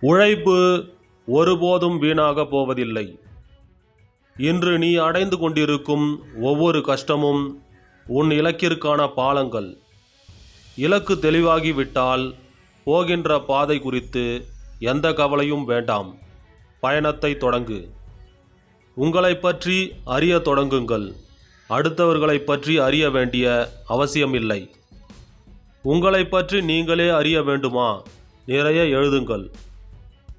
உழைப்பு ஒருபோதும் வீணாக போவதில்லை. இன்று நீ அடைந்து கொண்டிருக்கும் ஒவ்வொரு கஷ்டமும் உன் இலக்கிற்கான பாலங்கள். இலக்கு தெளிவாகிவிட்டால் போகின்ற பாதை குறித்து எந்த கவலையும் வேண்டாம். பயணத்தை தொடங்கு. உங்களைப் பற்றி அறிய தொடங்குங்கள். அடுத்தவர்களை பற்றி அறிய வேண்டிய அவசியமில்லை. உங்களைப் பற்றி நீங்களே அறிய வேண்டுமா? நிறைய எழுதுங்கள்.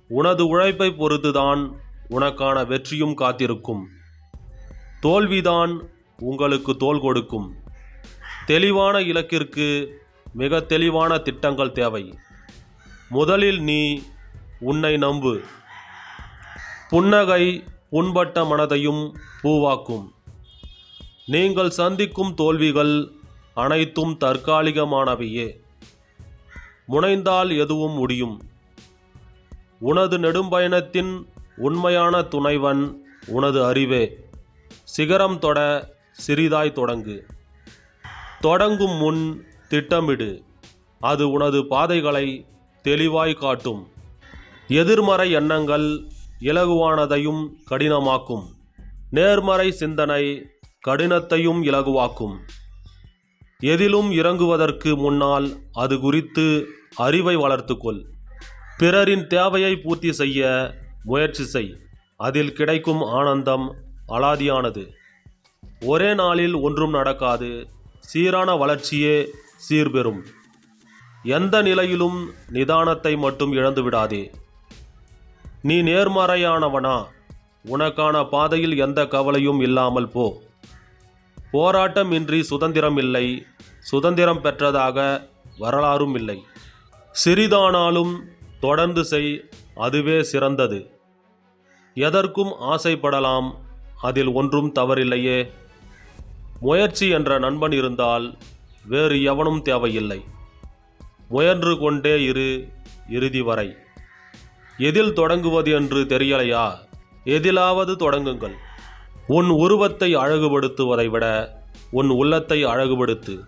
உனது உழைப்பை பொறுத்துதான் உனக்கான வெற்றியும் காத்திருக்கும். தோல்விதான் உங்களுக்கு தோல் கொடுக்கும். தெளிவான இலக்கிற்கு மிக தெளிவான திட்டங்கள் தேவை. முதலில் நீ உன்னை நம்பு. புன்னகை புண்பட்ட மனதையும் பூவாக்கும். நீங்கள் சந்திக்கும் தோல்விகள் அனைத்தும் தற்காலிகமானவையே. முனைந்தால் எதுவும் முடியும். உனது நெடும்பயணத்தின் உண்மையான துணைவன் உனது அறிவே. சிகரம் தொட சிறிதாய் தொடங்கு. தொடங்கும் முன் திட்டமிடு. அது உனது பாதைகளை தெளிவாய் காட்டும். எதிர்மறை எண்ணங்கள் இலகுவானதையும் கடினமாக்கும். நேர்மறை சிந்தனை கடினத்தையும் இலகுவாக்கும். எதிலும் இறங்குவதற்கு முன்னால் அது குறித்து அறிவை வளர்த்துக்கொள். பிறரின் தேவையை பூர்த்தி செய்ய முயற்சி செய். அதில் கிடைக்கும் ஆனந்தம் அலாதியானது. ஒரே நாளில் ஒன்றும் நடக்காது. சீரான வளர்ச்சியே சீர்பெறும் எந்த நிலையிலும் நிதானத்தை மட்டும் இழந்து விடாதே. நீ நேர்மறையானவனா. உனக்கான பாதையில் எந்த கவலையும் இல்லாமல் போ. போராட்டம் இன்றி சுதந்திரம் இல்லை. சுதந்திரம் பெற்றதாக வரலாறும் இல்லை. சிறிதானாலும் தொடர்ந்து செய் அதுவே சிறந்தது. எதற்கும் ஆசைப்படலாம் அதில் ஒன்றும் தவறில்லையே. முயற்சி என்ற நண்பன் இருந்தால் வேறு எவனும் தேவையில்லை. முயன்று கொண்டே இரு இறுதி வரை. எதில் தொடங்குவது என்று தெரியலையா? எதிலாவது தொடங்குங்கள். உன் உருவத்தை அழகுபடுத்துவதை விட உன் உள்ளத்தை அழகுபடுத்து.